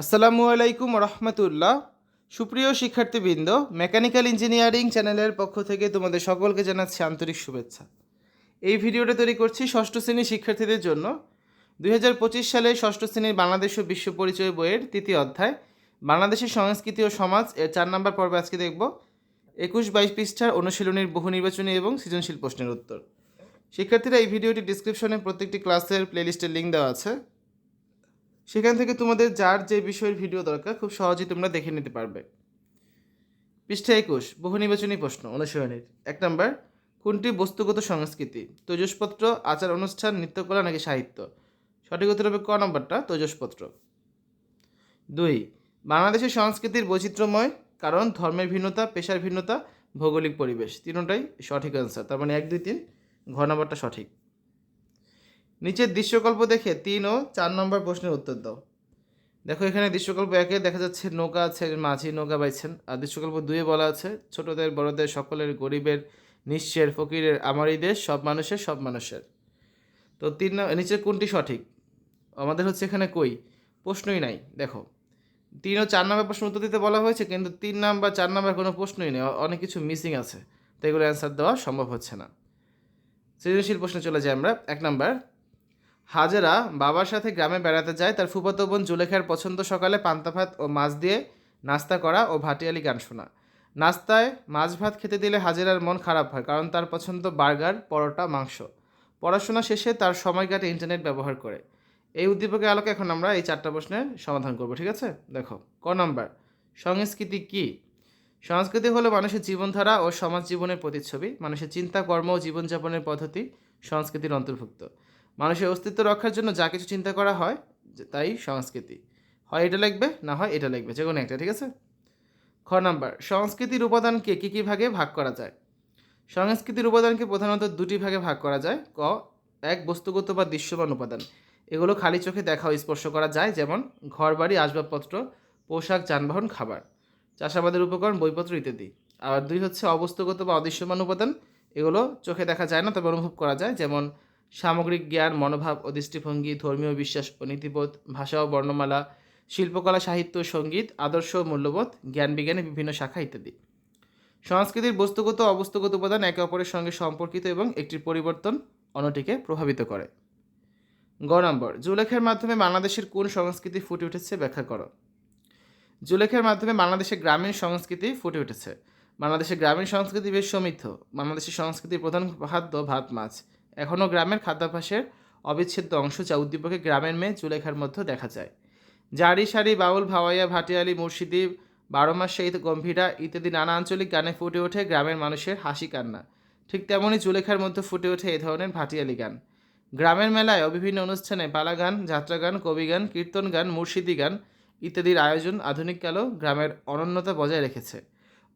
আসসালামু আলাইকুম রহমতুল্লাহ। সুপ্রিয় শিক্ষার্থীবৃন্দ, মেকানিক্যাল ইঞ্জিনিয়ারিং চ্যানেলের পক্ষ থেকে তোমাদের সকলকে জানাচ্ছি আন্তরিক শুভেচ্ছা। এই ভিডিওটা তৈরি করছি ষষ্ঠ শ্রেণির শিক্ষার্থীদের জন্য। দু হাজার পঁচিশ সালে ষষ্ঠ শ্রেণির বাংলাদেশ ও বিশ্ব পরিচয় বইয়ের তৃতীয় অধ্যায়, বাংলাদেশের সংস্কৃতি ও সমাজ এর চার নম্বর পর্বে আজকে দেখব। একুশ বাইশ পৃষ্ঠার অনুশীলনীর বহু নির্বাচনী এবং সৃজনশীল প্রশ্নের উত্তর। শিক্ষার্থীরা এই ভিডিওটি ডিসক্রিপশনে প্রত্যেকটি ক্লাসের প্লেলিস্টের লিঙ্ক দেওয়া আছে। সেখান থেকে তোমাদের যার যে বিষয়ের ভিডিও দরকার, খুব সহজেই তোমরা দেখে নিতে পারবে। পৃষ্ঠা একুশ, বহু নির্বাচনী প্রশ্ন অনুসরণের এক নম্বর, কোনটি বস্তুগত সংস্কৃতি? তৈজসপত্র, আচার অনুষ্ঠান, নৃত্যকলা নাকি সাহিত্য? সঠিক উত্তর হবে ক নম্বরটা, তৈজসপত্র। দুই, বাংলাদেশের সংস্কৃতির বৈচিত্র্যময় কারণ, ধর্মের ভিন্নতা, পেশার ভিন্নতা, ভৌগোলিক পরিবেশ। তিনটাই সঠিক অ্যান্সার তার মানে এক, দুই, তিন, ঘ নম্বরটা সঠিক। নিচের দৃশ্যকল্প দেখে তিন ও চার নম্বর প্রশ্নের উত্তর দাও। দেখো, এখানে দৃশ্যকল্প একে দেখা যাচ্ছে নৌকা আছে, মাঝি নৌকা বাইছেন। আর দৃশ্যকল্প দুয়ে বলা আছে, ছোটদের, বড়দের, সকলের, গরিবের, নিঃস্বের, ফকিরের আমারই দেশ সব মানুষের সব মানুষের। তো তিন নিচের কোনটি সঠিক? আমাদের হচ্ছে এখানে কই? প্রশ্নই নাই, দেখো। তিন ও চার নম্বর প্রশ্ন উত্তর দিতে বলা হয়েছে, কিন্তু তিন নাম্বার, চার নাম্বার কোনো প্রশ্নই নেই অনেক কিছু মিসিং আছে। তো এগুলো অ্যান্সার দেওয়া সম্ভব হচ্ছে না। সৃজনশীল প্রশ্নে চলে যাই আমরা, এক নাম্বার। হাজেরা বাবার সাথে গ্রামে বেড়াতে যায়। তার ফুফাতো বোন জুলেখার পছন্দ সকালে পান্তা ভাত ও মাছ দিয়ে নাস্তা করা ও ভাটিয়ালি গান শোনা। নাস্তায় মাছ ভাত খেতে দিলে হাজেরার মন খারাপ হয়, কারণ তার পছন্দ বার্গার, পরোটা, মাংস। পড়াশোনা শেষে তার সময় কাটে ইন্টারনেট ব্যবহার করে। এই উদ্দীপকের আলোকে এখন আমরা এই চারটা প্রশ্নের সমাধান করব, ঠিক আছে? দেখো, ক নম্বর? সংস্কৃতি কি? সংস্কৃতি হলো মানুষের জীবনধারা ও সমাজ জীবনের প্রতিচ্ছবি। মানুষের চিন্তা, কর্ম ও জীবনযাপনের পদ্ধতি সংস্কৃতির অন্তর্ভুক্ত। মানুষের অস্তিত্ব রক্ষার জন্য যা কিছু চিন্তা করা হয় তাই সংস্কৃতি। হয় এটা লিখবে, না হয় এটা লিখবে, যে কোনো একটা, ঠিক আছে? খ নাম্বার, সংস্কৃতির উপাদানকে কী কী ভাগে ভাগ করা যায়? সংস্কৃতির উপাদানকে প্রধানত দুটি ভাগে ভাগ করা যায়, ক, এক, বস্তুগত বা দৃশ্যমান উপাদান। এগুলো খালি চোখে দেখা ও স্পর্শ করা যায়, যেমন ঘরবাড়ি, আসবাবপত্র, পোশাক, যানবাহন, খাবার, চাষাবাদের উপকরণ, বইপত্র ইত্যাদি। আর দুই হচ্ছে অবস্তুগত বা অদৃশ্যমান উপাদান, এগুলো চোখে দেখা যায় না, তবে অনুভব করা যায়, যেমন সামগ্রিক জ্ঞান, মনোভাব ও দৃষ্টিভঙ্গি, ধর্মীয় বিশ্বাস ও নীতিবোধ, ভাষা ও বর্ণমালা, শিল্পকলা, সাহিত্য সংগীত, আদর্শ মূল্যবোধ, জ্ঞান বিজ্ঞানের বিভিন্ন শাখা ইত্যাদি। সংস্কৃতির বস্তুগত অবস্তুগত উপাদান একে অপরের সঙ্গে সম্পর্কিত এবং একটির পরিবর্তন অন্যটিকে প্রভাবিত করে। গ নম্বর, জুলেখের মাধ্যমে বাংলাদেশের কোন সংস্কৃতি ফুটে উঠেছে ব্যাখ্যা করো। জুলেখের মাধ্যমে বাংলাদেশের গ্রামীণ সংস্কৃতি ফুটে উঠেছে। বাংলাদেশের গ্রামীণ সংস্কৃতি বেশ সমৃদ্ধ। বাংলাদেশের সংস্কৃতির প্রধান খাদ্য ভাত, মাছ। এখনও গ্রামের খাদ্যাভ্যাসের অবিচ্ছেদ্য অংশ যা উদ্দীপকে গ্রামের মেয়ে জুলেখার মধ্যে দেখা যায়। জারি সারি, বাউল, ভাওয়াইয়া, ভাটিয়ালি, মুর্শিদি, বারো মাস শহীদ গম্ভীরা, ইত্যাদি নানা আঞ্চলিক গানে ফুটে ওঠে গ্রামের মানুষের হাসি কান্না। ঠিক তেমনই জুলেখার মধ্যে ফুটে ওঠে এ ধরনের ভাটিয়ালি গান। গ্রামের মেলায় বিভিন্ন অনুষ্ঠানে পালা গান যাত্রা গান কবি গান কীর্তন গান মুর্শিদি গান ইত্যাদির আয়োজন আধুনিককালেও গ্রামের অনন্যতা বজায় রেখেছে।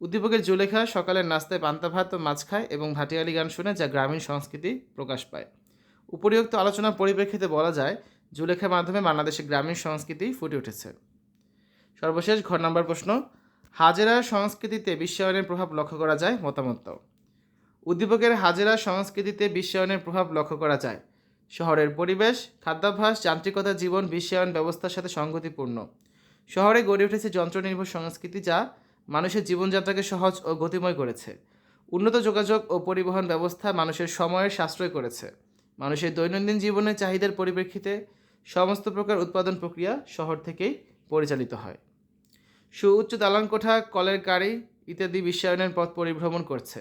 উদ্দীপকের জুলেখা সকালের নাস্তায় পান্তা ভাত ও মাছ খায় এবং ভাটিয়ালি গান শুনে যা গ্রামীণ সংস্কৃতি প্রকাশ পায়। উপরিউক্ত আলোচনার পরিপ্রেক্ষিতে বলা যায় জুলেখার মাধ্যমে বাংলাদেশের গ্রামীণ সংস্কৃতি ফুটে উঠেছে। সর্বশেষ ঘর নম্বর প্রশ্ন হাজেরার সংস্কৃতিতে বিশ্বায়নের প্রভাব লক্ষ্য করা যায়? মতামত উদ্দীপকের হাজেরা সংস্কৃতিতে বিশ্বায়নের প্রভাব লক্ষ্য করা যায়। শহরের পরিবেশ, খাদ্যাভ্যাস, যান্ত্রিকতা, জীবন, বিশ্বায়ন ব্যবস্থার সাথে সংগতিপূর্ণ শহরে গড়ে উঠেছে যন্ত্রনির্ভর সংস্কৃতি যা মানুষের জীবনযাত্রাকে সহজ ও গতিময় করেছে। উন্নত যোগাযোগ ও পরিবহন ব্যবস্থা মানুষের সময়ের সাশ্রয় করেছে। মানুষের দৈনন্দিন জীবনের চাহিদার পরিপ্রেক্ষিতে সমস্ত প্রকার উৎপাদন প্রক্রিয়া শহর থেকেই পরিচালিত হয়। সুউচ্চ দালানকোঠা, কলের গাড়ি ইত্যাদি বিশ্বায়নের পথ পরিভ্রমণ করছে।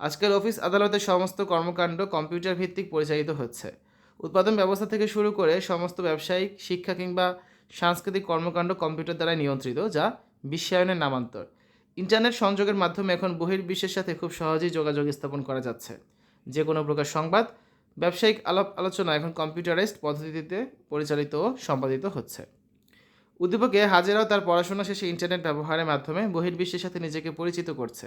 আজকাল অফিস আদালতের সমস্ত কর্মকাণ্ড কম্পিউটার ভিত্তিক পরিচালিত হচ্ছে। উৎপাদন ব্যবস্থা থেকে শুরু করে সমস্ত ব্যবসায়িক, শিক্ষা কিংবা সাংস্কৃতিক কর্মকাণ্ড কম্পিউটার দ্বারা নিয়ন্ত্রিত, যা বিশ্বায়নের নামান্তর। ইন্টারনেট সংযোগের মাধ্যমে এখন বহির্বিশ্বের সাথে খুব সহজেই যোগাযোগ স্থাপন করা যাচ্ছে। যে কোনো প্রকার সংবাদ, ব্যবসায়িক আলাপ আলোচনা এখন কম্পিউটারাইজড পদ্ধতিতে পরিচালিত ও সম্পাদিত হচ্ছে। উদ্দীপকে হাজেরাও তার পড়াশোনা শেষে ইন্টারনেট ব্যবহারের মাধ্যমে বহির্বিশ্বের সাথে নিজেকে পরিচিত করছে।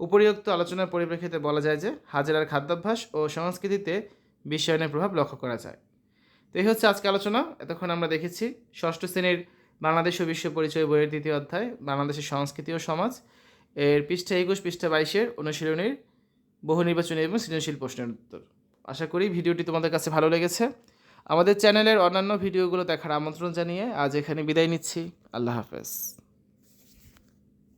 উপরিউক্ত আলোচনার পরিপ্রেক্ষিতে বলা যায় যে, হাজেরার খাদ্যাভ্যাস ও সংস্কৃতিতে বিশ্বায়নের প্রভাব লক্ষ্য করা যায়। তো এই হচ্ছে আজকে আলোচনা। এতক্ষণ আমরা দেখেছি ষষ্ঠ শ্রেণির বাংলাদেশ ও বিশ্ব পরিচয় বইয়ের দ্বিতীয় অধ্যায়, বাংলাদেশের সংস্কৃতি ও সমাজ। এর পৃষ্ঠা একুশ, পৃষ্ঠা বাইশের অনুশীলনীর বহু নির্বাচনী এবং সৃজনশীল প্রশ্নের উত্তর। আশা করি ভিডিওটি তোমাদের কাছে ভালো লেগেছে। আমাদের চ্যানেলের অন্যান্য ভিডিওগুলো দেখার আমন্ত্রণ জানিয়ে আজ এখানে বিদায় নিচ্ছি। আল্লাহ হাফেজ।